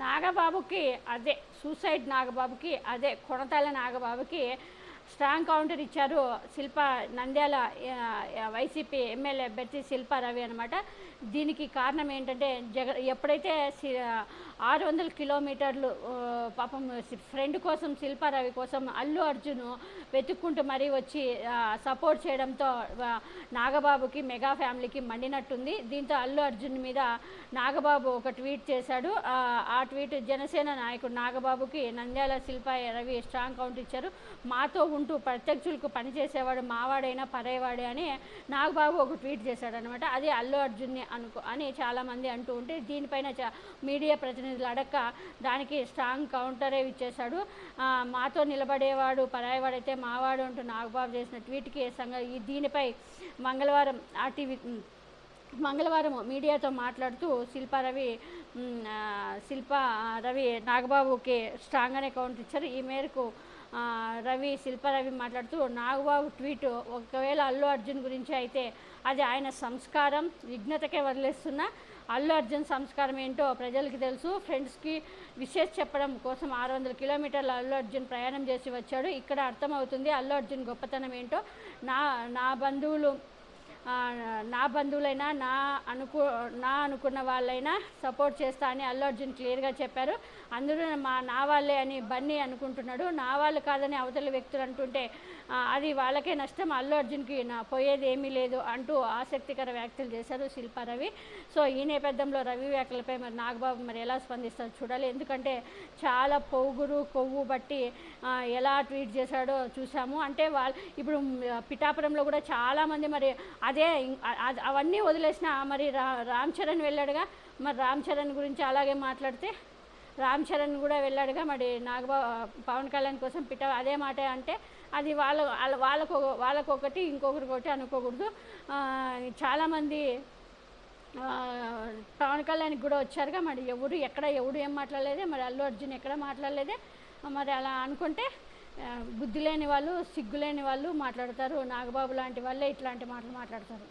నాగబాబుకి అదే సూసైడ్ నాగబాబుకి అదే Konathala నాగబాబుకి strong counter ఇచ్చారు శిల్ప నంద్యాల వైసీపీ ఎమ్మెల్యే అభ్యర్థి శిల్ప రవి అనమాట దీనికి కారణం ఏంటంటే జగ ఎప్పుడైతే సి- ఆరు వందల కిలోమీటర్లు పాపం ఫ్రెండ్ కోసం శిల్పారావి కోసం అల్లు అర్జున్ వెతుక్కుంటూ మరీ వచ్చి సపోర్ట్ చేయడంతో నాగబాబుకి మెగా ఫ్యామిలీకి మండినట్టుంది. దీంతో అల్లు అర్జున్ మీద నాగబాబు ఒక ట్వీట్ చేశాడు. ఆ, ట్వీట్ జనసేన నాయకుడు నాగబాబుకి నంద్యాల శిల్ప రవి స్ట్రాంగ్ కౌంట్ ఇచ్చారు. మాతో ఉంటూ ప్రత్యక్షులకు పనిచేసేవాడు మావాడైనా పరేవాడే అని నాగబాబు ఒక ట్వీట్ చేశాడు అనమాట అది అల్లు అర్జున్ని అనుకో అని చాలామంది అంటూ ఉంటే దీనిపైన మీడియా మీడియా ప్రతినిధులు అడక్క దానికి స్ట్రాంగ్ కౌంటరే ఇచ్చేశాడు. మాతో నిలబడేవాడు పరాయవాడైతే మావాడు అంటూ నాగబాబు చేసిన ట్వీట్కి సంగ దీనిపై మంగళవారం ఆర్టీవీ మంగళవారం మీడియాతో మాట్లాడుతూ శిల్పారవి శిల్ప రవి నాగబాబుకి స్ట్రాంగ్గానే కౌంటర్ ఇచ్చారు. ఈ మేరకు రవి శిల్పారవి మాట్లాడుతూ నాగబాబు ట్వీట్. ఒకవేళ అల్లు అర్జున్ గురించి అయితే అది ఆయన సంస్కారం విఘ్నతకే వదిలేస్తున్న అల్లు అర్జున్ సంస్కారం ఏంటో ప్రజలకి తెలుసు. ఫ్రెండ్స్కి విషెస్ చెప్పడం కోసం ఆరు వందల కిలోమీటర్ల అల్లు అర్జున్ ప్రయాణం చేసి వచ్చాడు. ఇక్కడ అర్థమవుతుంది అల్లు అర్జున్ గొప్పతనం ఏంటో. నా నా బంధువులు నా బంధువులైనా నా అనుకు నా అనుకున్న వాళ్ళైనా సపోర్ట్ చేస్తా అని అల్లు అర్జున్ క్లియర్గా చెప్పారు. అందరూ మా నా వాళ్ళే అని బన్నీ అనుకుంటున్నాడు. నా వాళ్ళు కాదని అవతల వ్యక్తులు అంటుంటే అది వాళ్ళకే నష్టం. అల్లు అర్జున్కి నా పోయేది ఏమీ లేదు అంటూ ఆసక్తికర వ్యాఖ్యలు చేశారు శిల్పారవి సో ఈ నేపథ్యంలో రవి వ్యాఖ్యలపై మరి నాగబాబు మరి ఎలా స్పందిస్తారో చూడాలి. ఎందుకంటే చాలా పొగురు కొవ్వు బట్టి ఎలా ట్వీట్ చేశాడో చూసాము అంటే వాళ్ళు ఇప్పుడు పిఠాపురంలో కూడా చాలామంది మరి అదే అవన్నీ వదిలేసిన మరి రా రామ్ చరణ్ వెళ్ళాడుగా. మరి రామ్ చరణ్ గురించి అలాగే మాట్లాడితే రామ్ చరణ్ కూడా వెళ్ళాడుగా. మరి నాగబాబు పవన్ కళ్యాణ్ కోసం పిట్ట అదే మాట అంటే అది వాళ్ళ వాళ్ళ- వాళ్ళకు వాళ్ళకొకటి ఇంకొకరికొకటి అనుకోకూడదు. చాలామంది పవన్ కళ్యాణ్కి కూడా వచ్చారుగా. మరి ఎవరు ఎక్కడ ఎవడు ఏం మాట్లాడలేదే. మరి అల్లు అర్జున్ ఎక్కడ మాట్లాడలేదే. మరి అలా అనుకుంటే బుద్ధి లేని వాళ్ళు సిగ్గు లేని వాళ్ళు మాట్లాడతారు. నాగబాబు లాంటి వాళ్ళే ఇట్లాంటి మాటలు మాట్లాడతారు.